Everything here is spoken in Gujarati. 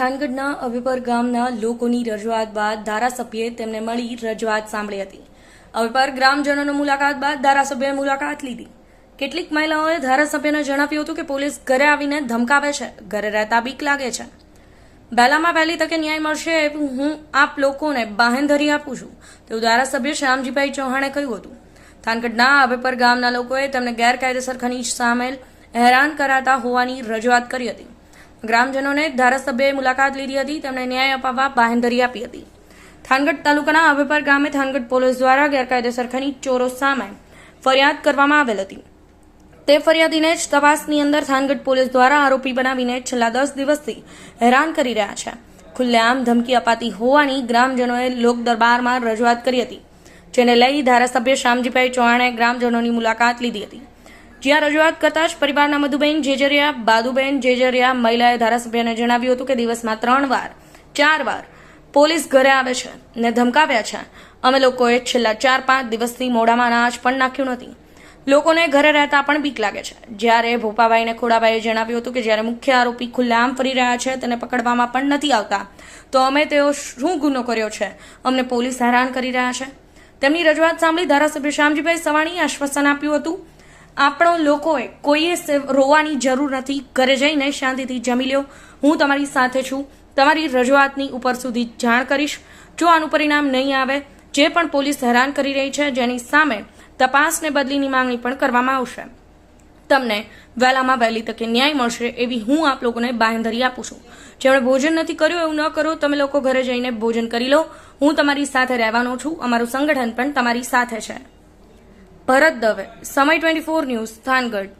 થાનગઢના અવેપર ગામના લોકોની રજૂઆત બાદ ધારાસભ્યએ તેમને મળી રજૂઆત સાંભળી હતી. અવેપર ગ્રામજનોની મુલાકાત બાદ ધારાસભ્યએ મુલાકાત લીધી. કેટલીક મહિલાઓએ ધારાસભ્યને જણાવ્યું હતું કે પોલીસ ઘરે આવીને ધમકાવે છે, ઘરે રહેતા બીક લાગે છે. વહેલામાં વહેલી તકે ન્યાય મળશે એવું હું આપ લોકોને બાહેંધરી આપું છું, તેવું ધારાસભ્ય શ્યામજીભાઈ ચૌહાણે કહ્યું હતું. થાનગઢના અભેપર ગામના લોકોએ તેમને ગેરકાયદેસર ખનીજ સામેલ હેરાન કરાતા હોવાની રજૂઆત કરી હતી. ગ્રામજનોને ધારાસભ્યએ મુલાકાત લીધી હતી, તેમણે ન્યાય અપાવવા બાહેંધરી આપી હતી. થાનગઢ તાલુકાના અભેપર ગામે થાનગઢ પોલીસ દ્વારા ગેરકાયદેસર ખનીજ ચોરો સામે ફરિયાદ કરવામાં આવેલ હતી. તે ફરિયાદીને જ તપાસની અંદર થાનગઢ પોલીસ દ્વારા આરોપી બનાવીને છેલ્લા દસ દિવસથી હેરાન કરી રહ્યા છે. ખુલ્લેઆમ ધમકી અપાતી હોવાની ગ્રામજનોએ લોક દરબારમાં રજૂઆત કરી હતી, જેને લઈ ધારાસભ્ય શ્યામજીભાઈ ચૌહાણે ગ્રામજનોની મુલાકાત લીધી હતી. જ્યાં રજૂઆત કરતા જ પરિવારના મધુબેન જેજરિયા, બાદુબેન જેજરિયા, મહિલાએ ધારાસભ્યને જણાવ્યું હતું કે દિવસમાં ત્રણ વાર, ચાર વાર પોલીસ ઘરે આવે છે ને ધમકાવ્યા છે. અમે લોકોએ છેલ્લા ચાર પાંચ દિવસથી મોઢામાં અનાજ પણ નાખ્યું નથી. લોકોને ઘરે રહેતા પણ બીક લાગે છે. જ્યારે ભોપાભાઈ અને ખોડાભાઈએ જણાવ્યું હતું કે જ્યારે મુખ્ય આરોપી ખુલ્લામ ફરી રહ્યા છે તેને પકડવામાં પણ નથી આવતા, તો અમે તેઓ શું ગુનો કર્યો છે? અમને પોલીસ હેરાન કરી રહ્યા છે. તેમની રજૂઆત સાંભળી ધારાસભ્ય શ્યામજીભાઈ સવાણીએ આશ્વાસન આપ્યું હતું આપણો લોકોએ કોઈએ રોવાની જરૂર નથી. ઘરે જઈને શાંતિથી જમી લ્યો. હું તમારી સાથે છું. તમારી રજૂઆતની ઉપર સુધી જાણ કરીશ. જો આનું પરિણામ નહીં આવે, જે પણ પોલીસ હેરાન કરી રહી છે, જેની સામે તપાસને બદલીની માંગણી પણ કરવામાં આવશે. તમને વહેલામાં વહેલી તકે ન્યાય મળશે એવી હું આપ લોકોને બાંધરી આપું છું. જેમણે ભોજન નથી કર્યું એવું ન કરો, તમે લોકો ઘરે જઈને ભોજન કરી લો. હું તમારી સાથે રહેવાનો છું. અમારું સંગઠન પણ તમારી સાથે છે. ભરત દવે. સમય ટ્વેન્ટી ફોર ન્યૂઝ થાનગઢ.